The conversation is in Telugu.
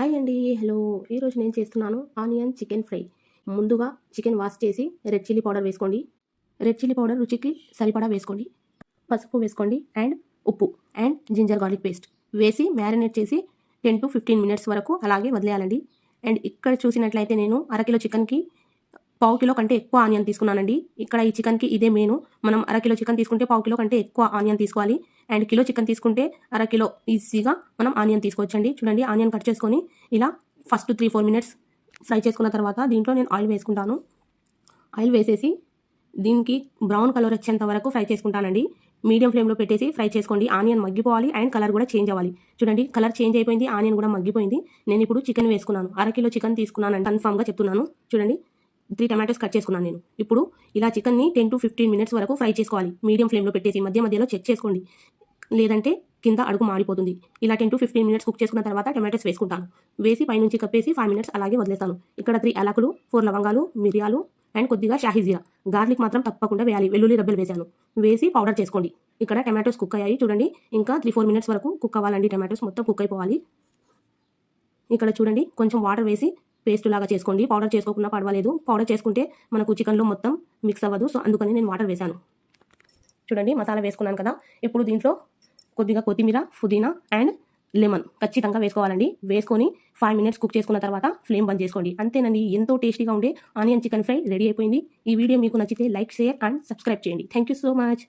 హాయ్ అండి హలో. ఈరోజు నేను చేస్తున్నాను ఆనియన్ చికెన్ ఫ్రై. ముందుగా చికెన్ వాష్ చేసి రెడ్ చిల్లీ పౌడర్ వేసుకోండి. రెడ్ చిల్లీ పౌడర్ రుచికి సరిపడా వేసుకోండి. పసుపు వేసుకోండి అండ్ ఉప్పు అండ్ జింజర్ గార్లిక్ పేస్ట్. వేసి మ్యారినేట్ చేసి టెన్ టు ఫిఫ్టీన్ మినిట్స్ వరకు అలాగే వదిలేయాలండి. అండ్ ఇక్కడ చూసినట్లయితే నేను అరకిలో చికెన్కి పావు కిలో కంటే ఎక్కువ ఆనియన్ తీసుకున్నానండి. ఇక్కడ ఈ చికెన్కి ఇదే మెయిన్. మనం అరకిలో చికెన్ తీసుకుంటే పావు కిలో కంటే ఎక్కువ ఆనియన్ తీసుకోవాలి. అండ్ కిలో చికెన్ తీసుకుంటే అరకిలో ఈజీగా మనం ఆనియన్ తీసుకోవచ్చండి. చూడండి ఆనియన్ కట్ చేసుకొని ఇలా first three four minutes fry చేసుకున్న తర్వాత దీంట్లో నేను ఆయిల్ వేసుకుంటాను. ఆయిల్ వేసేసి దీనికి బ్రౌన్ కలర్ వచ్చేంత వరకు ఫ్రై చేసుకుంటానండి. మీడియం ఫ్లేమ్లో పెట్టేసి ఫ్రై చేసుకోండి. ఆనియన్ మగ్గిపోవాలి అండ్ కలర్ కూడా చేంజ్ అవ్వాలి. చూడండి కలర్ చేంజ్ అయిపోయింది ఆనియన్ కూడా మగ్గిపోయింది. నేను ఇప్పుడు చికెన్ వేసుకున్నాను. అరకిలో చికెన్ తీసుకున్నాను కన్ఫామ్గా చెప్తున్నాను. చూడండి త్రీ టమాటోస్ కట్ చేసుకున్నాను నేను. ఇప్పుడు ఇలా చికెన్ని టెన్ టు ఫిఫ్టీన్ మినిట్స్ వరకు ఫ్రై చేసుకోవాలి. మీడియం ఫ్లేమ్లో పెట్టేసి మధ్య మధ్యలో చెక్ చేసుకోండి. లేదంటే కింద అడుగు మాడిపోతుంది ఇలా ten to fifteen minutes cook చేసుకున్న తర్వాత టమాటోస్ వేసుకుంటాను. వేసి పైనుంచి కప్పేసి ఫైవ్ మినిట్స్ అలాగే వదిలేస్తాను. ఇక్కడ త్రీ అలకులు ఫోర్ లవంగాలు మిరియాలు అండ్ కొద్దిగా షాహీ జీరా. గార్లిక్ మాత్రం తప్పకుండా వేయాలి. వెల్లుల్లి రబ్బలు వేశాను. వేసి పౌడర్ చేసుకోండి. ఇక్కడ టమాటోస్ కుక్ అయ్యాయి. చూడండి ఇంకా త్రీ ఫోర్ మినిట్స్ వరకు కుక్ అవ్వాలండి. టమాటోస్ మొత్తం కుక్ అయిపోవాలి. ఇక్కడ చూడండి కొంచెం వాటర్ వేసి పేస్ట్ లాగా చేసుకోండి. పౌడర్ చేసుకోకుండా పర్వాలేదు. పౌడర్ చేసుకుంటే మనకు చికెన్లో మొత్తం మిక్స్ అవ్వదు. సో అందుకని నేను వాటర్ వేశాను. చూడండి మసాలా వేసుకున్నాను కదా. ఇప్పుడు దీంట్లో కొద్దిగా కొత్తిమీర పుదీనా అండ్ లెమన్ ఖచ్చితంగా వేసుకోవాలండి. వేసుకొని ఫైవ్ మినిట్స్ కుక్ చేసుకున్న తర్వాత ఫ్లేమ్ బంద్ చేసుకోండి. అంతేనండి ఎంతో టేస్టీగా ఉండే ఆనియన్ చికెన్ ఫ్రై రెడీ అయిపోయింది. ఈ వీడియో మీకు నచ్చితే లైక్ షేర్ అండ్ సబ్స్క్రైబ్ చేయండి. Thank you so much.